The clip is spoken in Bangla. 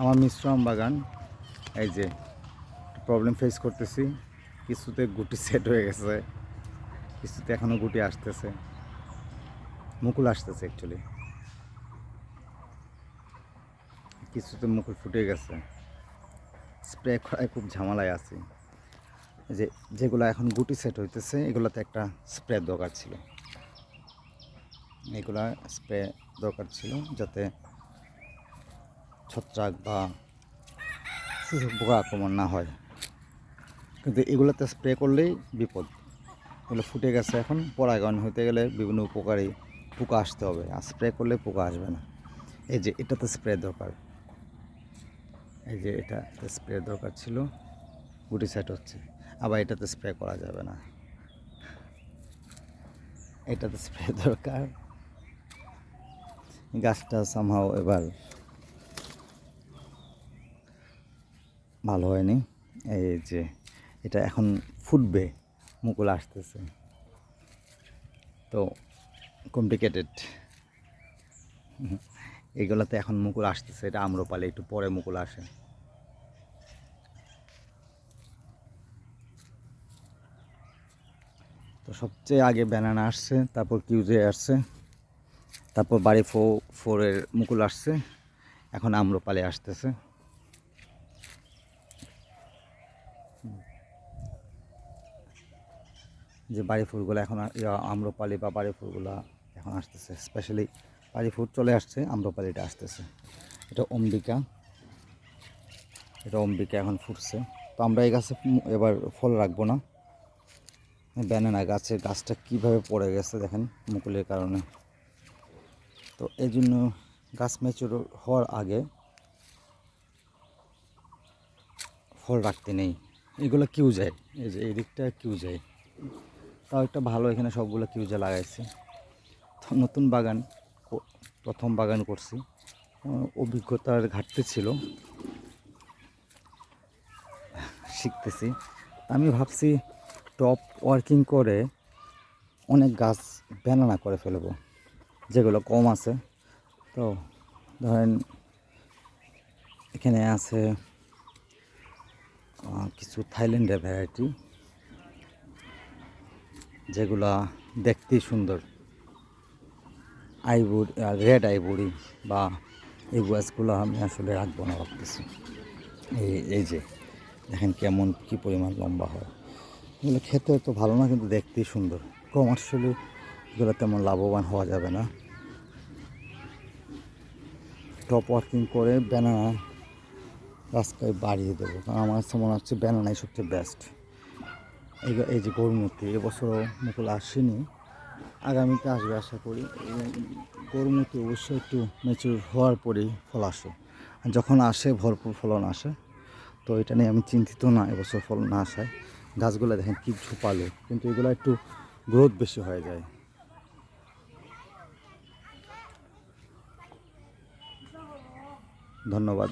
আমার মিশ্রম বাগান, এই যে প্রবলেম ফেস করতেছি, কিছুতে গুটি সেট হয়ে গেছে, কিছুতে এখনও গুটি আসতেছে, মুকুল আসতেছে অ্যাকচুয়ালি কিছুতে মুকুল ফুটে গেছে স্প্রে করায় খুব ঝামেলায় আছি। যে যেগুলো এখন গুটি সেট হইতেছে, এগুলোতে একটা স্প্রে দরকার ছিল। এগুলা স্প্রে দরকার ছিল যাতে ছত্রাক বা সুযোগ পোকা আক্রমণ না হয়। কিন্তু এগুলোতে স্প্রে করলেই বিপদ। এগুলো ফুটে গেছে এখন, পরাগায়ন হতে গেলে বিভিন্ন উপকারী পোকা আসতে হবে। আর স্প্রে করলে পোকা আসবে না। এই যে এটাতে স্প্রে দরকার। এই যে এটা স্প্রে দরকার ছিল। গুটি সেট হচ্ছে। আবার এটাতে স্প্রে করা যাবে না। এটাতে স্প্রে দরকার। গাছটা সামহাও এবার ভালো হয়নি। এই যে, এটা এখন ফুটবে, মুকুল আসতেছে। তো কমপ্লিকেটেড এগুলোতে এখন মুকুল আসতেছে, এটা আম্রপালে, একটু পরে মুকুল আসে। তো সবচেয়ে আগে ব্যানানা আসছে, তারপর কিউজে আসছে, তারপর বাড়ি ফো, ফোরের মুকুল আসছে, এখন আম্রপালে আসতেছে। যে বাড়ি ফুলগুলো এখন আম্রপালি বা বাড়ি ফুলগুলো এখন আসতেছে। স্পেশালি বাড়ি ফুল চলে আসছে, আম্রপালিটা আসতেছে। এটা অম্বিকা। এটা অম্বিকা এখন ফুটছে। তো আমরা এই গাছে এবার ফল রাখব না। ব্যানানা গাছে গাছটা কীভাবে পড়ে গেছে দেখেন মুকুলের কারণে। তো এই জন্য গাছ ম্যাচুর হওয়ার আগে ফল রাখতে নেই। এগুলো কিউ যায়। এই যে এই দিকটা কিউ যায়। তাও একটা ভালো এখানে সবগুলো কিউজা লাগাইছে। নতুন বাগান প্রথম বাগান করছি। অভিজ্ঞতার ঘাটতি ছিল। শিখতেছি। আমি ভাবছি টপ ওয়ার্কিং করে অনেক গাছ ব্যানানা করে ফেলব, যেগুলো কম আছে। তো ধরেন এখানে আছে কিছু থাইল্যান্ডের ভ্যারাইটি যেগুলা দেখতেই সুন্দর। আইবুড়ি রেড আইবুড়ি বা এই গাছগুলো আমি আসলে রাখব না ভাবতেছি। এই এই যে, দেখেন কেমন কি পরিমাণ লম্বা হয়। এগুলো খেতে তো ভালো না, কিন্তু দেখতেই সুন্দর। কমার্শিয়ালি এগুলো তেমন লাভবান হওয়া যাবে না। টপ ওয়ার্কিং করে ব্যানানা রাস্তায় বাড়িয়ে দেবো। কারণ আমার কাছে মনে হচ্ছে ব্যানানাই সবচেয়ে বেস্ট এই এই যে গরুমূর্তি এবছরও মুকুল আসেনি। আগামীতে আসবে আশা করি। গরুমূর্তি অবশ্যই একটু ম্যাচুর হওয়ার পরেই ফল আসে আর যখন আসে, ভরপুর ফলন আসে, তো এটা নিয়ে আমি চিন্তিত না, এবছর ফলন না আসায়। গাছগুলো দেখেন কি ঝোপালো, কিন্তু এগুলো একটু গ্রোথ বেশি হয়ে যায়। ধন্যবাদ।